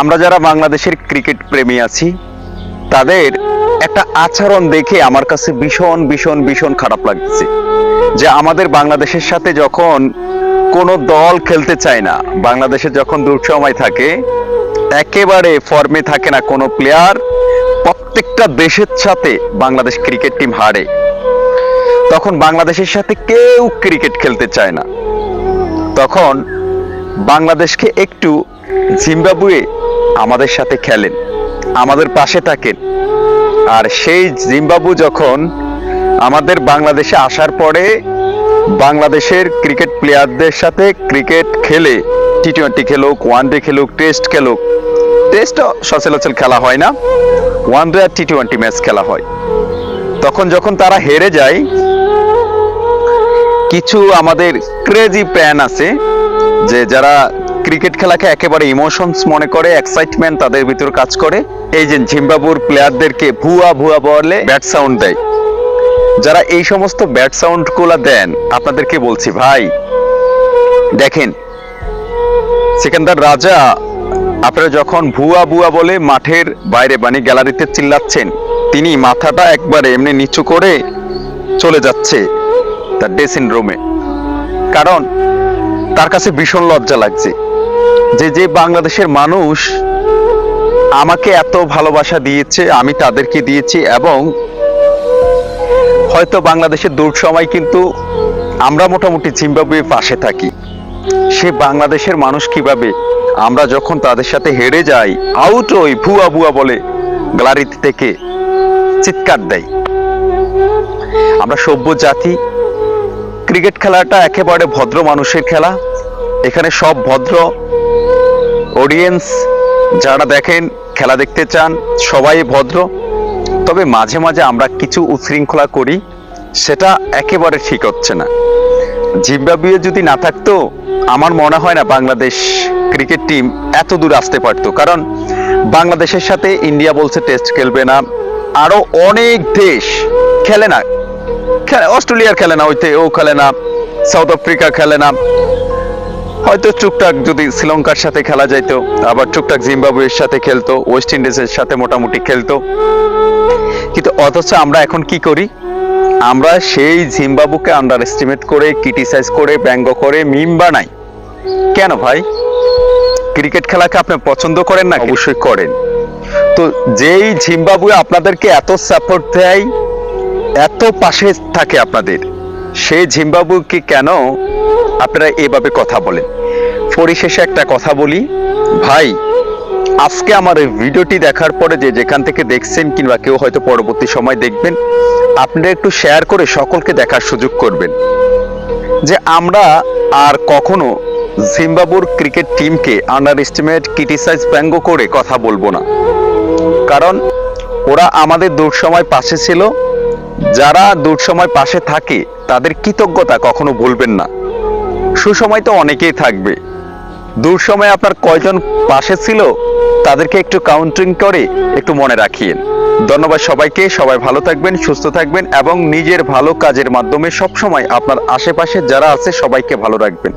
আমরা যারা বাংলাদেশের ক্রিকেট প্রেমী আছি, তাদের একটা আচরণ দেখে আমার কাছে ভীষণ ভীষণ ভীষণ খারাপ লাগছে। যে আমাদের বাংলাদেশের সাথে যখন কোনো দল খেলতে চায় না, বাংলাদেশে যখন দুঃসময় থাকে, একেবারে ফর্মে থাকে না কোনো প্লেয়ার, প্রত্যেকটা দেশের সাথে বাংলাদেশ ক্রিকেট টিম হারে। তখন বাংলাদেশের সাথে কেউ ক্রিকেট খেলতে চায় না। তখন বাংলাদেশকে একটু জিম্বাবুয়ে আমাদের সাথে খেলেন, আমাদের পাশে থাকেন। আর সেই জিম্বাবু যখন আমাদের বাংলাদেশে আসার পরে বাংলাদেশের ক্রিকেট প্লেয়ারদের সাথে ক্রিকেট খেলে টি টোয়েন্টি খেলুক ওয়ান ডে খেলুক, টেস্ট খেলুক টেস্ট সচরাচর খেলা হয় না ওয়ান ডে আর টি টোয়েন্টি ম্যাচ খেলা হয়। তখন যখন তারা হেরে যায়, কিছু আমাদের ক্রেজি প্যান আছে, যে যারা ক্রিকেট খেলাকে একেবারে ইমোশনস মনে করে এক্সাইটমেন্ট তাদের ভিতর কাজ করে। এই যে জিম্বাবুর প্লেয়ারদেরকে ভুয়া ভুয়া বলে ব্যাট সাউন্ড দেয়। যারা এই সমস্ত ব্যাট সাউন্ডগুলা দেন, আপনাদেরকে বলছি, ভাই, দেখেন, সিকান্দার রাজা আপনারা যখন ভুয়া ভুয়া বলে মাঠের বাইরে মানে গ্যালারিতে চিল্লাচ্ছেন, তিনি মাথাটা একবারে এমনি নিচু করে চলে যাচ্ছে তার ড্রেসিং রুমে কারণ তার কাছে ভীষণ লজ্জা লাগছে। যে যে বাংলাদেশের মানুষ আমাকে এত ভালোবাসা দিয়েছে, আমি তাদেরকে দিয়েছি এবং হয়তো বাংলাদেশের দূর সময় কিন্তু আমরা মোটামুটি জিম্বাবুয়ে পাশে থাকি। সে বাংলাদেশের মানুষ কীভাবে আমরা যখন তাদের সাথে হেরে যাই আউট ওই ভুয়া ভুয়া বলে গ্যালারিতে থেকে চিৎকার দেয়। আমরা সভ্য জাতি, ক্রিকেট খেলাটা একেবারে ভদ্র মানুষের খেলা। এখানে সব ভদ্র অডিয়েন্স যারা দেখেন, খেলা দেখতে চান, সবাই ভদ্র। তবে মাঝে মাঝে আমরা কিছু উশৃঙ্খলা করি, সেটা একেবারে ঠিক হচ্ছে না। জিম্বাবুয়ে যদি না থাকতো, আমার মনে হয় না বাংলাদেশ ক্রিকেট টিম এত দূর আসতে পারতো। কারণ বাংলাদেশের সাথে ইন্ডিয়া বলছে টেস্ট খেলবে না। আরও অনেক দেশ খেলে না। খেলে, অস্ট্রেলিয়ার খেলে না, ওইতে ও খেলে না, সাউথ আফ্রিকা খেলে না। হয়তো টুকটাক যদি শ্রীলঙ্কার সাথে খেলা যাইতো আবার টুকটাক জিম্বাবুয়ের সাথে খেলতো ওয়েস্ট ইন্ডিজের সাথে মোটামুটি খেলতো। কিন্তু অথচ আমরা এখন কি করি? আমরা সেই জিম্বাবুকে আন্ডার এস্টিমেট করে ক্রিটিসাইজ করে ব্যঙ্গ করে মিম বানাই। কেন ভাই? ক্রিকেট খেলাকে আপনি পছন্দ করেন না অবশ্যই করেন। তো যেই জিম্বাবুয়ে আপনাদেরকে এত সাপোর্ট দেয় এত পাশে থাকে আপনাদের। সেই জিম্বাবুকে কেন আপনারা এভাবে কথা বলেন? পরিশেষে একটা কথা বলি। ভাই, আজকে আমার এই ভিডিওটি দেখার পরে যে যেখান থেকে দেখছেন কিংবা কেউ হয়তো পরবর্তী সময় দেখবেন, আপনারা একটু শেয়ার করে সকলকে দেখার সুযোগ করবেন যে আমরা আর কখনো জিম্বাবুর ক্রিকেট টিমকে আন্ডার এস্টিমেট ক্রিটিসাইজ ব্যঙ্গ করে কথা বলব না। কারণ ওরা আমাদের দুঃসময় পাশে ছিল যারা দুঃসময় পাশে থাকে, তাদের কৃতজ্ঞতা কখনো ভুলবেন না। সুসময় তো অনেকেই থাকবে। দুঃসময় আপনার কয়জন পাশে ছিল, তাদেরকে একটু কাউন্টিং করে একটু মনে রাখিয়েন। ধন্যবাদ সবাইকে, সবাই ভালো থাকবেন, সুস্থ থাকবেন এবং নিজের ভালো কাজের মাধ্যমে সবসময় আপনার আশেপাশে যারা আছে সবাইকে ভালো রাখবেন।